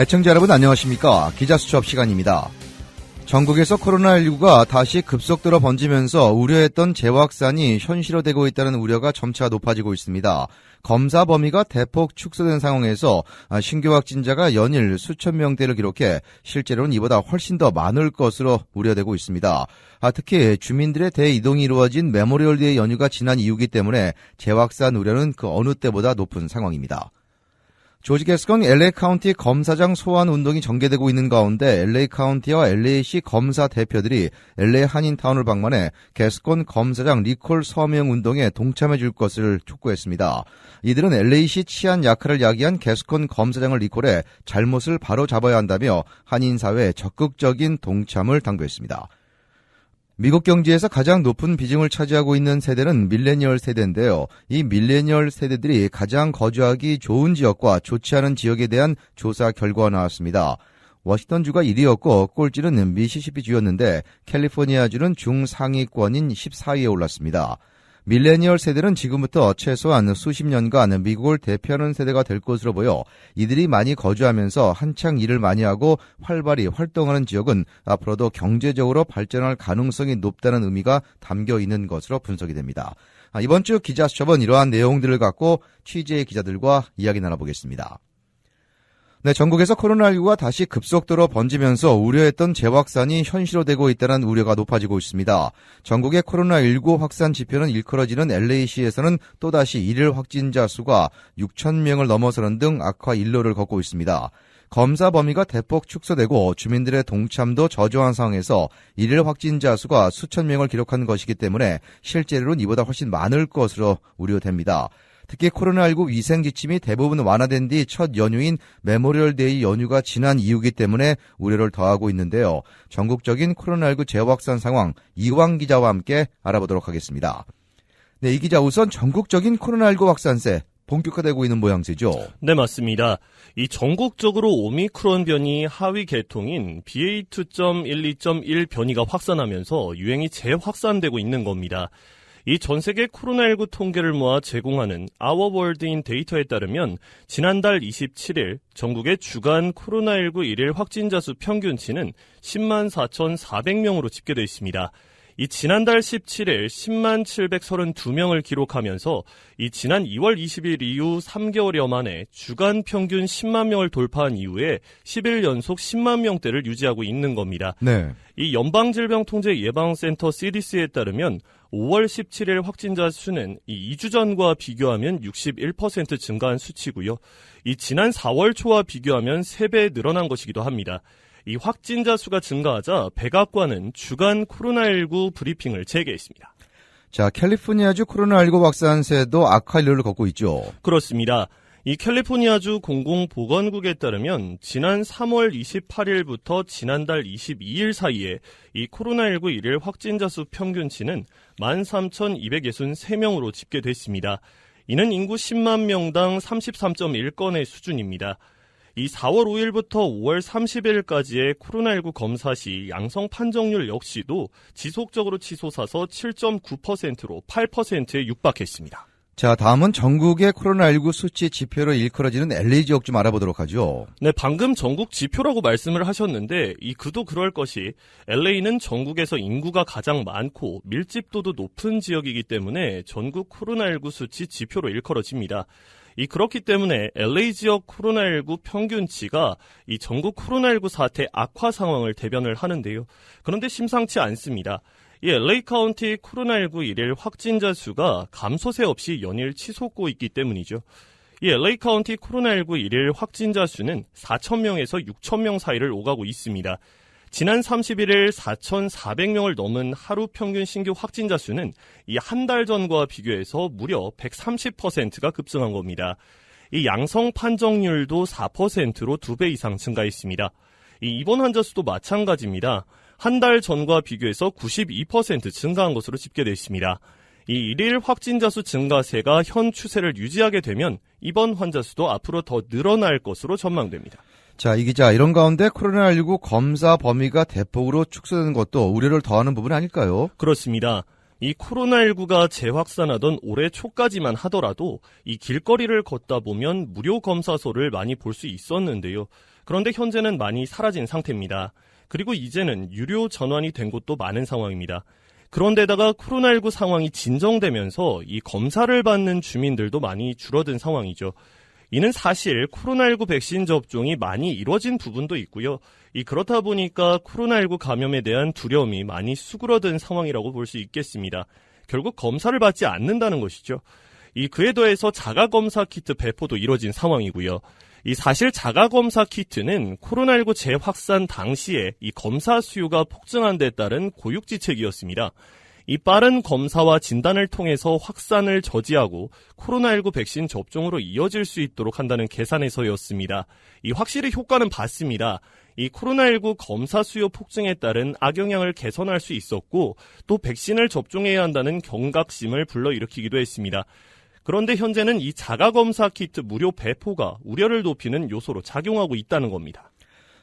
애청자 여러분 안녕하십니까. 기자 수첩 시간입니다. 전국에서 코로나19가 다시 급속도로 번지면서 우려했던 재확산이 현실화되고 있다는 우려가 점차 높아지고 있습니다. 검사 범위가 대폭 축소된 상황에서 신규 확진자가 연일 수천 명대를 기록해 실제로는 이보다 훨씬 더 많을 것으로 우려되고 있습니다. 아, 특히 주민들의 대이동이 이루어진 메모리얼데이 연휴가 지난 이후기 때문에 재확산 우려는 그 어느 때보다 높은 상황입니다. 조지 게스건 LA 카운티 검사장 소환 운동이 전개되고 있는 가운데 LA 카운티와 LA시 검사 대표들이 LA 한인타운을 방문해 게스건 검사장 리콜 서명 운동에 동참해 줄 것을 촉구했습니다. 이들은 LA시 치안 약화를 야기한 게스건 검사장을 리콜해 잘못을 바로 잡아야 한다며 한인 사회에 적극적인 동참을 당부했습니다. 미국 경제에서 가장 높은 비중을 차지하고 있는 세대는 밀레니얼 세대인데요. 이 밀레니얼 세대들이 가장 거주하기 좋은 지역과 좋지 않은 지역에 대한 조사 결과가 나왔습니다. 워싱턴주가 1위였고 꼴찌는 미시시피주였는데 캘리포니아주는 중상위권인 14위에 올랐습니다. 밀레니얼 세대는 지금부터 최소한 수십 년간 미국을 대표하는 세대가 될 것으로 보여 이들이 많이 거주하면서 한창 일을 많이 하고 활발히 활동하는 지역은 앞으로도 경제적으로 발전할 가능성이 높다는 의미가 담겨 있는 것으로 분석이 됩니다. 아, 이번 주 기자 수첩은 이러한 내용들을 갖고 취재 기자들과 이야기 나눠보겠습니다. 네, 전국에서 코로나19가 다시 급속도로 번지면서 우려했던 재확산이 현실화되고 있다는 우려가 높아지고 있습니다. 전국의 코로나19 확산 지표는 일컬어지는 LA시에서는 또다시 일일 확진자 수가 6천 명을 넘어서는 등 악화 일로를 걷고 있습니다. 검사 범위가 대폭 축소되고 주민들의 동참도 저조한 상황에서 일일 확진자 수가 수천 명을 기록한 것이기 때문에 실제로는 이보다 훨씬 많을 것으로 우려됩니다. 특히 코로나19 위생 지침이 대부분 완화된 뒤 첫 연휴인 메모리얼 데이 연휴가 지난 이후기 때문에 우려를 더하고 있는데요. 전국적인 코로나19 재확산 상황 이왕 기자와 함께 알아보도록 하겠습니다. 네, 이 기자 우선 전국적인 코로나19 확산세 본격화되고 있는 모양새죠. 네, 맞습니다. 이 전국적으로 오미크론 변이 하위 계통인 BA2.12.1 변이가 확산하면서 유행이 재확산되고 있는 겁니다. 이 전 세계 코로나19 통계를 모아 제공하는 아워월드인 데이터에 따르면 지난달 27일 전국의 주간 코로나19 일일 확진자 수 평균치는 10만 4,400명으로 집계되어 있습니다. 이 지난달 17일 10만 732명을 기록하면서 이 지난 2월 20일 이후 3개월여 만에 주간 평균 10만 명을 돌파한 이후에 10일 연속 10만 명대를 유지하고 있는 겁니다. 네. 이 연방질병통제예방센터 CDC에 따르면 5월 17일 확진자 수는 이 2주 전과 비교하면 61% 증가한 수치고요. 이 지난 4월 초와 비교하면 3배 늘어난 것이기도 합니다. 이 확진자 수가 증가하자 백악관은 주간 코로나19 브리핑을 재개했습니다. 자, 캘리포니아주 코로나19 확산세도 악화 일로를 걷고 있죠. 그렇습니다. 이 캘리포니아주 공공보건국에 따르면 지난 3월 28일부터 지난달 22일 사이에 이 코로나19 일일 확진자 수 평균치는 13,263명으로 집계됐습니다. 이는 인구 10만 명당 33.1건의 수준입니다. 이 4월 5일부터 5월 30일까지의 코로나19 검사 시 양성 판정률 역시도 지속적으로 치솟아서 7.9%로 8%에 육박했습니다. 자, 다음은 전국의 코로나19 수치 지표로 일컬어지는 LA 지역 좀 알아보도록 하죠. 네, 방금 전국 지표라고 말씀을 하셨는데 이 그도 그럴 것이 LA는 전국에서 인구가 가장 많고 밀집도도 높은 지역이기 때문에 전국 코로나19 수치 지표로 일컬어집니다. 이 그렇기 때문에 LA 지역 코로나19 평균치가 이 전국 코로나19 사태 악화 상황을 대변을 하는데요. 그런데 심상치 않습니다. 이 LA 카운티 코로나19 일일 확진자 수가 감소세 없이 연일 치솟고 있기 때문이죠. 이 LA 카운티 코로나19 일일 확진자 수는 4,000명에서 6,000명 사이를 오가고 있습니다. 지난 31일 4,400명을 넘은 하루 평균 신규 확진자 수는 이 한 달 전과 비교해서 무려 130%가 급증한 겁니다. 이 양성 판정률도 4%로 두배 이상 증가했습니다. 이 입원 환자 수도 마찬가지입니다. 한 달 전과 비교해서 92% 증가한 것으로 집계됐습니다. 이 일일 확진자 수 증가세가 현 추세를 유지하게 되면 입원 환자 수도 앞으로 더 늘어날 것으로 전망됩니다. 자, 이 기자, 이런 가운데 코로나19 검사 범위가 대폭으로 축소되는 것도 우려를 더하는 부분 아닐까요? 그렇습니다. 이 코로나19가 재확산하던 올해 초까지만 하더라도 이 길거리를 걷다 보면 무료 검사소를 많이 볼 수 있었는데요. 그런데 현재는 많이 사라진 상태입니다. 그리고 이제는 유료 전환이 된 곳도 많은 상황입니다. 그런데다가 코로나19 상황이 진정되면서 이 검사를 받는 주민들도 많이 줄어든 상황이죠. 이는 사실 코로나19 백신 접종이 많이 이루어진 부분도 있고요. 이 그렇다 보니까 코로나19 감염에 대한 두려움이 많이 수그러든 상황이라고 볼 수 있겠습니다. 결국 검사를 받지 않는다는 것이죠. 이 그에 더해서 자가검사 키트 배포도 이뤄진 상황이고요. 이 사실 자가검사 키트는 코로나19 재확산 당시에 이 검사 수요가 폭증한 데 따른 고육지책이었습니다. 이 빠른 검사와 진단을 통해서 확산을 저지하고 코로나19 백신 접종으로 이어질 수 있도록 한다는 계산에서였습니다. 이 확실히 효과는 봤습니다. 이 코로나19 검사 수요 폭증에 따른 악영향을 개선할 수 있었고 또 백신을 접종해야 한다는 경각심을 불러일으키기도 했습니다. 그런데 현재는 이 자가검사 키트 무료 배포가 우려를 높이는 요소로 작용하고 있다는 겁니다.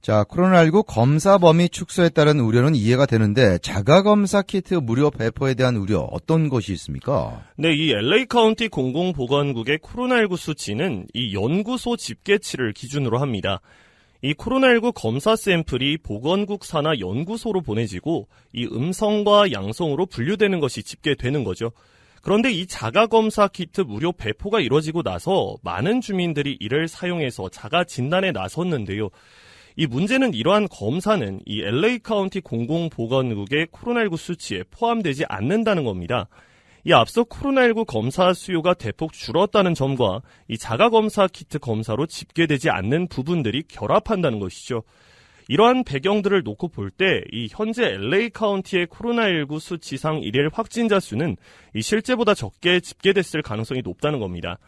자, 코로나19 검사 범위 축소에 따른 우려는 이해가 되는데 자가검사 키트 무료 배포에 대한 우려 어떤 것이 있습니까? 네, 이 LA 카운티 공공보건국의 코로나19 수치는 이 연구소 집계치를 기준으로 합니다. 이 코로나19 검사 샘플이 보건국 산하 연구소로 보내지고 이 음성과 양성으로 분류되는 것이 집계되는 거죠. 그런데 이 자가검사 키트 무료 배포가 이뤄지고 나서 많은 주민들이 이를 사용해서 자가 진단에 나섰는데요. 이 문제는 이러한 검사는 이 LA 카운티 공공보건국의 코로나19 수치에 포함되지 않는다는 겁니다. 이 앞서 코로나19 검사 수요가 대폭 줄었다는 점과 이 자가검사 키트 검사로 집계되지 않는 부분들이 결합한다는 것이죠. 이러한 배경들을 놓고 볼 때 이 현재 LA 카운티의 코로나19 수치상 일일 확진자 수는 이 실제보다 적게 집계됐을 가능성이 높다는 겁니다.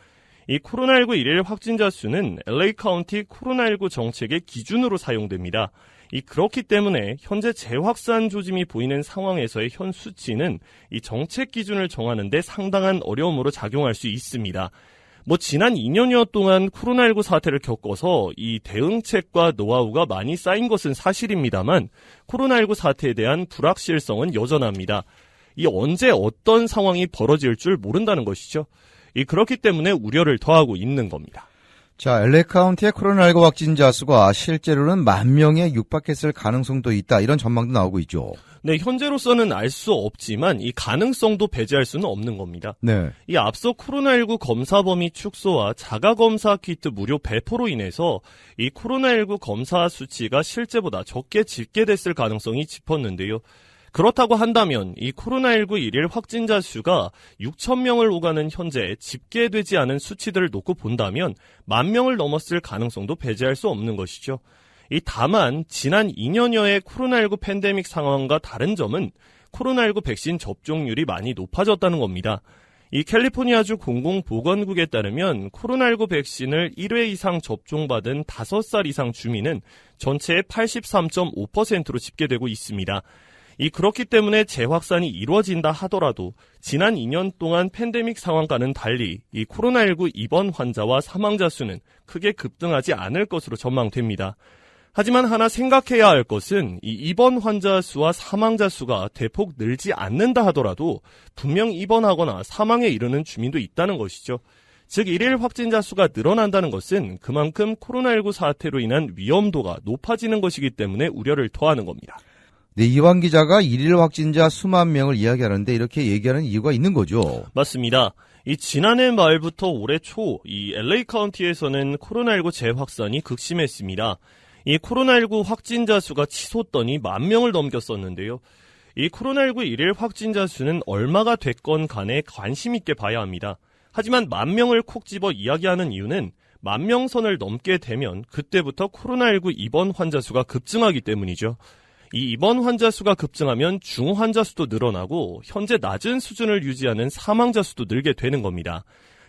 이 코로나19 일일 확진자 수는 LA 카운티 코로나19 정책의 기준으로 사용됩니다. 이 그렇기 때문에 현재 재확산 조짐이 보이는 상황에서의 현 수치는 이 정책 기준을 정하는데 상당한 어려움으로 작용할 수 있습니다. 뭐 지난 2년여 동안 코로나19 사태를 겪어서 이 대응책과 노하우가 많이 쌓인 것은 사실입니다만 코로나19 사태에 대한 불확실성은 여전합니다. 이 언제 어떤 상황이 벌어질 줄 모른다는 것이죠. 이 그렇기 때문에 우려를 더하고 있는 겁니다. 자, LA 카운티의 코로나19 확진자 수가 실제로는 만 명에 육박했을 가능성도 있다. 이런 전망도 나오고 있죠. 네, 현재로서는 알 수 없지만 이 가능성도 배제할 수는 없는 겁니다. 네. 이 앞서 코로나19 검사 범위 축소와 자가 검사 키트 무료 배포로 인해서 이 코로나19 검사 수치가 실제보다 적게 집계됐을 가능성이 짚었는데요. 그렇다고 한다면 이 코로나19 일일 확진자 수가 6천 명을 오가는 현재 집계되지 않은 수치들을 놓고 본다면 만 명을 넘었을 가능성도 배제할 수 없는 것이죠. 이 다만 지난 2년여의 코로나19 팬데믹 상황과 다른 점은 코로나19 백신 접종률이 많이 높아졌다는 겁니다. 이 캘리포니아주 공공보건국에 따르면 코로나19 백신을 1회 이상 접종받은 5살 이상 주민은 전체의 83.5%로 집계되고 있습니다. 이 그렇기 때문에 재확산이 이루어진다 하더라도 지난 2년 동안 팬데믹 상황과는 달리 이 코로나19 입원 환자와 사망자 수는 크게 급등하지 않을 것으로 전망됩니다. 하지만 하나 생각해야 할 것은 이 입원 환자 수와 사망자 수가 대폭 늘지 않는다 하더라도 분명 입원하거나 사망에 이르는 주민도 있다는 것이죠. 즉 일일 확진자 수가 늘어난다는 것은 그만큼 코로나19 사태로 인한 위험도가 높아지는 것이기 때문에 우려를 더하는 겁니다. 네, 이완 기자가 일일 확진자 수만 명을 이야기하는데 이렇게 얘기하는 이유가 있는 거죠. 맞습니다. 이 지난해 말부터 올해 초 이 LA 카운티에서는 코로나19 재확산이 극심했습니다. 이 코로나19 확진자 수가 치솟더니 만 명을 넘겼었는데요. 이 코로나19 일일 확진자 수는 얼마가 됐건 간에 관심 있게 봐야 합니다. 하지만 만 명을 콕 집어 이야기하는 이유는 만 명 선을 넘게 되면 그때부터 코로나19 입원 환자 수가 급증하기 때문이죠. 이 입원 환자 수가 급증하면 중환자 수도 늘어나고 현재 낮은 수준을 유지하는 사망자 수도 늘게 되는 겁니다.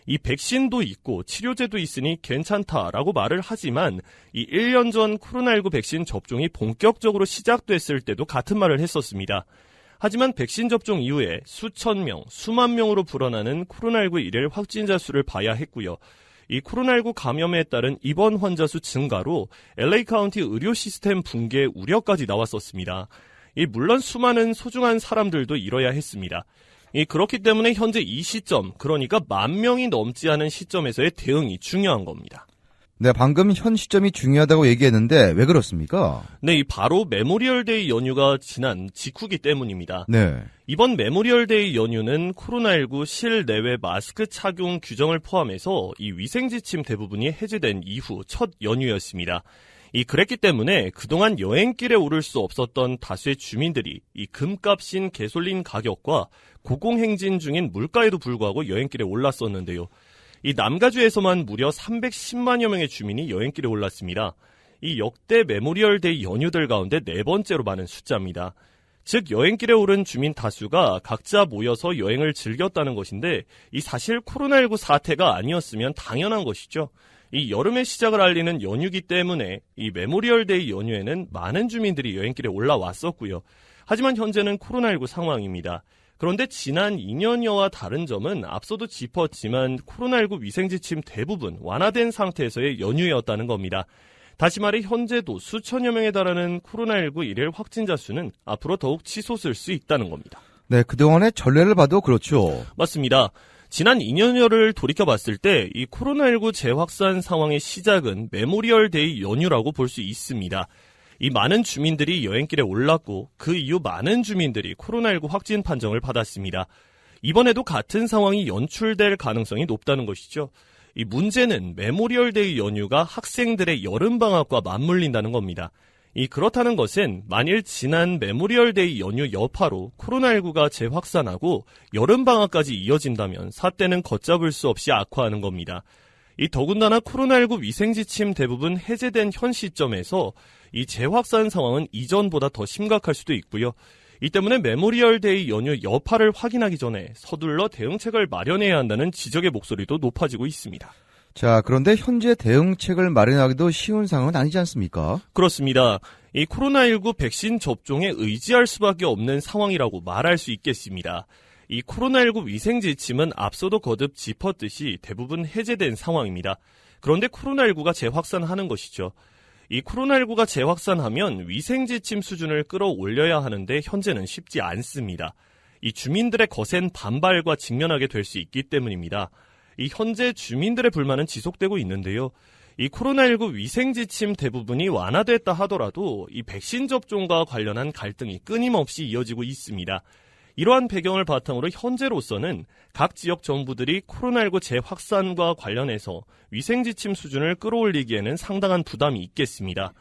이 백신도 있고 치료제도 있으니 괜찮다라고 말을 하지만 이 1년 전 코로나19 백신 접종이 본격적으로 시작됐을 때도 같은 말을 했었습니다. 하지만 백신 접종 이후에 수천 명, 수만 명으로 불어나는 코로나19 일일 확진자 수를 봐야 했고요. 이 코로나19 감염에 따른 입원 환자 수 증가로 LA 카운티 의료 시스템 붕괴 우려까지 나왔었습니다. 이 물론 수많은 소중한 사람들도 잃어야 했습니다. 이 그렇기 때문에 현재 이 시점, 그러니까 만 명이 넘지 않은 시점에서의 대응이 중요한 겁니다. 네, 방금 현 시점이 중요하다고 얘기했는데 왜 그렇습니까? 네, 이 바로 메모리얼데이 연휴가 지난 직후기 때문입니다. 네. 이번 메모리얼데이 연휴는 코로나19 실내외 마스크 착용 규정을 포함해서 이 위생 지침 대부분이 해제된 이후 첫 연휴였습니다. 이 그랬기 때문에 그동안 여행길에 오를 수 없었던 다수의 주민들이 이 금값인 개솔린 가격과 고공행진 중인 물가에도 불구하고 여행길에 올랐었는데요. 이 남가주에서만 무려 310만여 명의 주민이 여행길에 올랐습니다. 이 역대 메모리얼 데이 연휴들 가운데 네 번째로 많은 숫자입니다. 즉 여행길에 오른 주민 다수가 각자 모여서 여행을 즐겼다는 것인데 이 사실 코로나19 사태가 아니었으면 당연한 것이죠. 이 여름의 시작을 알리는 연휴기 때문에 이 메모리얼 데이 연휴에는 많은 주민들이 여행길에 올라왔었고요. 하지만 현재는 코로나19 상황입니다. 그런데 지난 2년여와 다른 점은 앞서도 짚었지만 코로나19 위생지침 대부분 완화된 상태에서의 연휴였다는 겁니다. 다시 말해 현재도 수천여 명에 달하는 코로나19 일일 확진자 수는 앞으로 더욱 치솟을 수 있다는 겁니다. 네, 그동안의 전례를 봐도 그렇죠. 맞습니다. 지난 2년여를 돌이켜봤을 때 이 코로나19 재확산 상황의 시작은 메모리얼 데이 연휴라고 볼 수 있습니다. 이 많은 주민들이 여행길에 올랐고 그 이후 많은 주민들이 코로나19 확진 판정을 받았습니다. 이번에도 같은 상황이 연출될 가능성이 높다는 것이죠. 이 문제는 메모리얼 데이 연휴가 학생들의 여름방학과 맞물린다는 겁니다. 이 그렇다는 것은 만일 지난 메모리얼 데이 연휴 여파로 코로나19가 재확산하고 여름방학까지 이어진다면 사태는 걷잡을 수 없이 악화하는 겁니다. 이 더군다나 코로나19 위생지침 대부분 해제된 현 시점에서 이 재확산 상황은 이전보다 더 심각할 수도 있고요. 이 때문에 메모리얼 데이 연휴 여파를 확인하기 전에 서둘러 대응책을 마련해야 한다는 지적의 목소리도 높아지고 있습니다. 자, 그런데 현재 대응책을 마련하기도 쉬운 상황은 아니지 않습니까? 그렇습니다. 이 코로나19 백신 접종에 의지할 수밖에 없는 상황이라고 말할 수 있겠습니다. 이 코로나19 위생 지침은 앞서도 거듭 짚었듯이 대부분 해제된 상황입니다. 그런데 코로나19가 재확산하는 것이죠. 이 코로나19가 재확산하면 위생 지침 수준을 끌어올려야 하는데 현재는 쉽지 않습니다. 이 주민들의 거센 반발과 직면하게 될 수 있기 때문입니다. 이 현재 주민들의 불만은 지속되고 있는데요. 이 코로나19 위생 지침 대부분이 완화됐다 하더라도 이 백신 접종과 관련한 갈등이 끊임없이 이어지고 있습니다. 이러한 배경을 바탕으로 현재로서는 각 지역 정부들이 코로나19 재확산과 관련해서 위생 지침 수준을 끌어올리기에는 상당한 부담이 있겠습니다.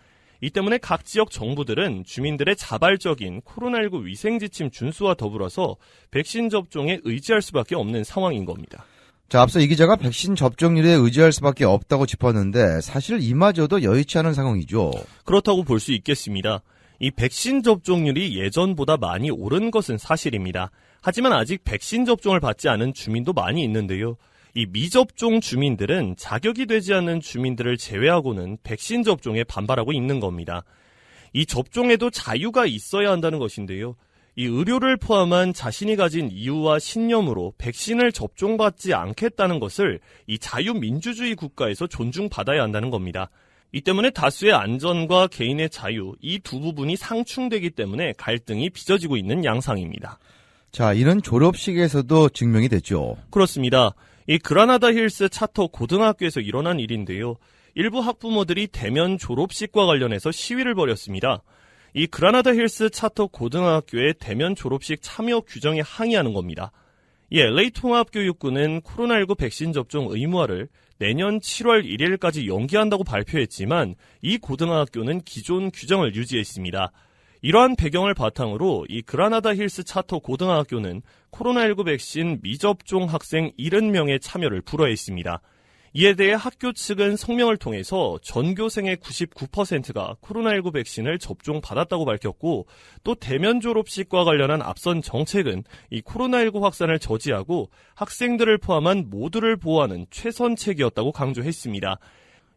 이 때문에 각 지역 정부들은 주민들의 자발적인 코로나19 위생 지침 준수와 더불어서 백신 접종에 의지할 수밖에 없는 상황인 겁니다. 자, 앞서 이 기자가 백신 접종률에 의지할 수밖에 없다고 짚었는데 사실 이마저도 여의치 않은 상황이죠. 그렇다고 볼 수 있겠습니다. 이 백신 접종률이 예전보다 많이 오른 것은 사실입니다. 하지만 아직 백신 접종을 받지 않은 주민도 많이 있는데요. 이 미접종 주민들은 자격이 되지 않는 주민들을 제외하고는 백신 접종에 반발하고 있는 겁니다. 이 접종에도 자유가 있어야 한다는 것인데요. 이 의료를 포함한 자신이 가진 이유와 신념으로 백신을 접종받지 않겠다는 것을 이 자유민주주의 국가에서 존중받아야 한다는 겁니다. 이 때문에 다수의 안전과 개인의 자유, 이 두 부분이 상충되기 때문에 갈등이 빚어지고 있는 양상입니다. 자, 이는 졸업식에서도 증명이 됐죠. 그렇습니다. 이 그라나다 힐스 차터 고등학교에서 일어난 일인데요. 일부 학부모들이 대면 졸업식과 관련해서 시위를 벌였습니다. 이 그라나다 힐스 차터 고등학교의 대면 졸업식 참여 규정에 항의하는 겁니다. 이 LA 통합교육부는 코로나19 백신 접종 의무화를 내년 7월 1일까지 연기한다고 발표했지만 이 고등학교는 기존 규정을 유지했습니다. 이러한 배경을 바탕으로 이 그라나다 힐스 차터 고등학교는 코로나19 백신 미접종 학생 70명의 참여를 불허했습니다. 이에 대해 학교 측은 성명을 통해서 전교생의 99%가 코로나19 백신을 접종받았다고 밝혔고 또 대면 졸업식과 관련한 앞선 정책은 이 코로나19 확산을 저지하고 학생들을 포함한 모두를 보호하는 최선책이었다고 강조했습니다.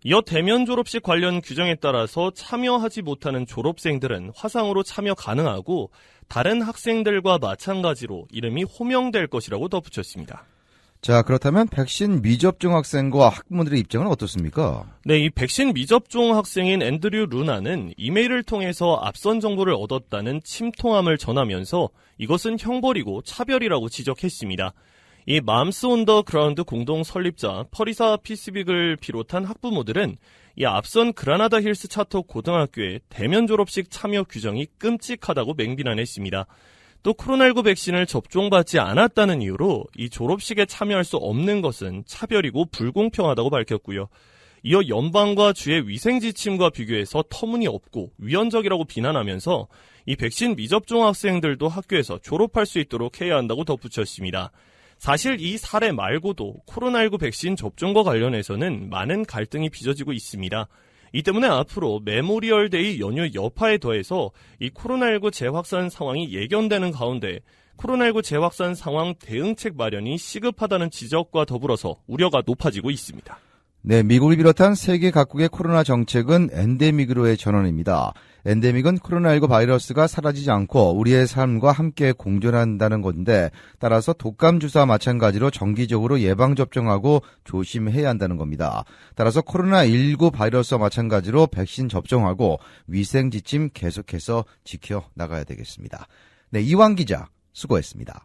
이어 대면 졸업식 관련 규정에 따라서 참여하지 못하는 졸업생들은 화상으로 참여 가능하고 다른 학생들과 마찬가지로 이름이 호명될 것이라고 덧붙였습니다. 자, 그렇다면 백신 미접종 학생과 학부모들의 입장은 어떻습니까? 네, 이 백신 미접종 학생인 앤드류 루나는 이메일을 통해서 앞선 정보를 얻었다는 침통함을 전하면서 이것은 형벌이고 차별이라고 지적했습니다. 이 맘스 온더 그라운드 공동 설립자 퍼리사 피시빅을 비롯한 학부모들은 이 앞선 그라나다 힐스 차터 고등학교의 대면 졸업식 참여 규정이 끔찍하다고 맹비난했습니다. 또 코로나19 백신을 접종받지 않았다는 이유로 이 졸업식에 참여할 수 없는 것은 차별이고 불공평하다고 밝혔고요. 이어 연방과 주의 위생 지침과 비교해서 터무니없고 위헌적이라고 비난하면서 이 백신 미접종 학생들도 학교에서 졸업할 수 있도록 해야 한다고 덧붙였습니다. 사실 이 사례 말고도 코로나19 백신 접종과 관련해서는 많은 갈등이 빚어지고 있습니다. 이 때문에 앞으로 메모리얼 데이 연휴 여파에 더해서 이 코로나19 재확산 상황이 예견되는 가운데 코로나19 재확산 상황 대응책 마련이 시급하다는 지적과 더불어서 우려가 높아지고 있습니다. 네, 미국을 비롯한 세계 각국의 코로나 정책은 엔데믹으로의 전환입니다. 엔데믹은 코로나19 바이러스가 사라지지 않고 우리의 삶과 함께 공존한다는 건데 따라서 독감 주사와 마찬가지로 정기적으로 예방 접종하고 조심해야 한다는 겁니다. 따라서 코로나19 바이러스와 마찬가지로 백신 접종하고 위생 지침 계속해서 지켜 나가야 되겠습니다. 네, 이왕 기자 수고했습니다.